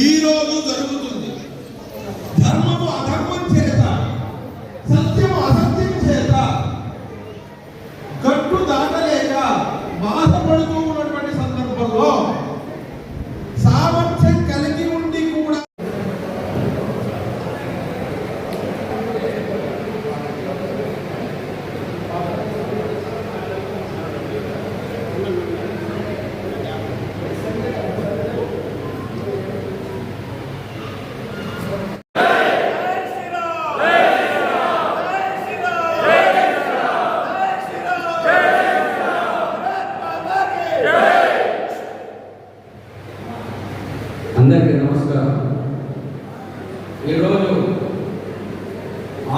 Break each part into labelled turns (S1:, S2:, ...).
S1: ఈ రోజు జరుగుతుంది ధర్మము అధర్మం చేత సత్యము అసత్యం చేత గట్టు దాటలేక బాధపడుతూ ఉన్నటువంటి సందర్భంలో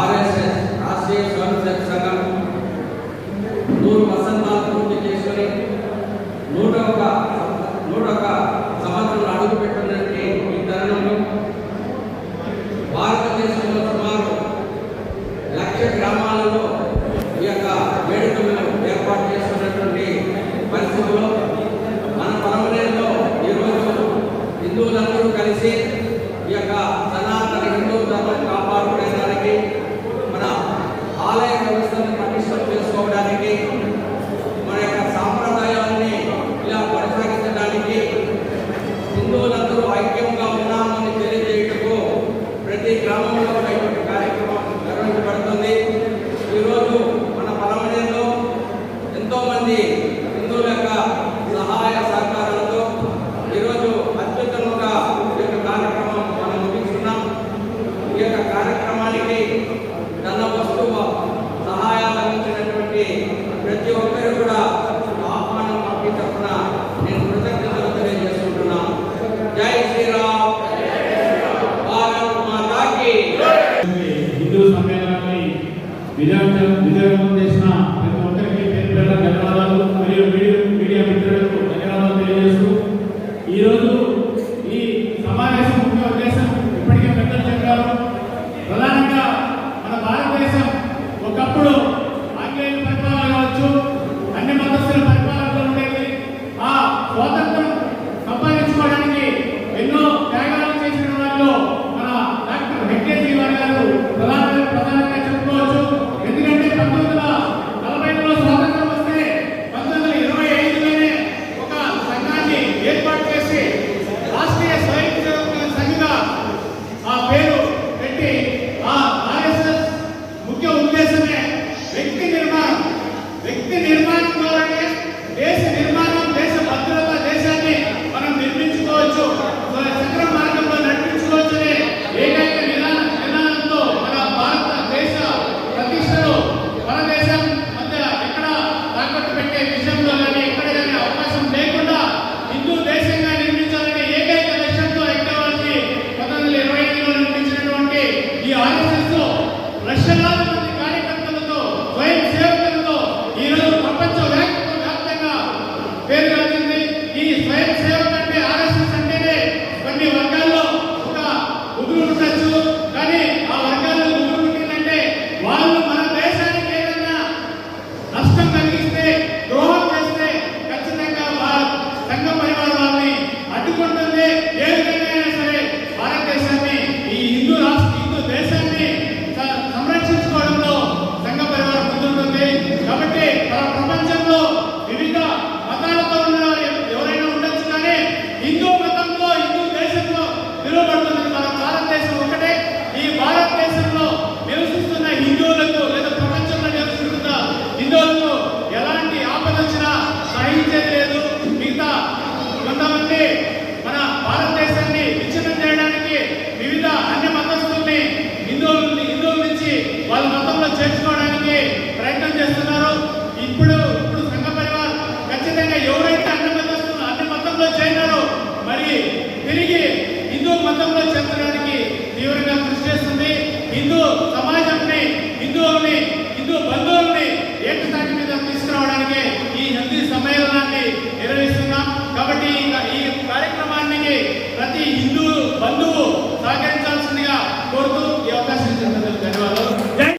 S1: आरएसएस राष्ट्रीय स्वयं सेवक संघ दूरभाषण కొనసాగించడానికి మన యొక్క సాంప్రదాయాన్ని ఇలా కొనసాగించడానికి హిందువులందరూ ఐక్యంగా ఉన్నామని తెలియజేయటకు ప్రతి గ్రామంలో Then చూస్తామంటే మన
S2: భారతదేశాన్ని విచ్ఛిన్నం చేయడానికి వివిధ అన్ని మతస్థుల్ని హిందువుల్ని హిందువుల నుంచి వాళ్ళ మతంలో చేర్చుకోవడానికి ప్రయత్నం చేస్తున్నారు. ఇప్పుడు ఇప్పుడు సంఘ పరివార్ ఖచ్చితంగా ఎవరైతే అన్ని మతస్థులు అన్ని మతంలో చేరినారో మరి తిరిగి హిందూ మతంలో చేర్చడానికి తీవ్రంగా కృషి చేస్తుంది. హిందూ సమాజంని హిందువుల్ని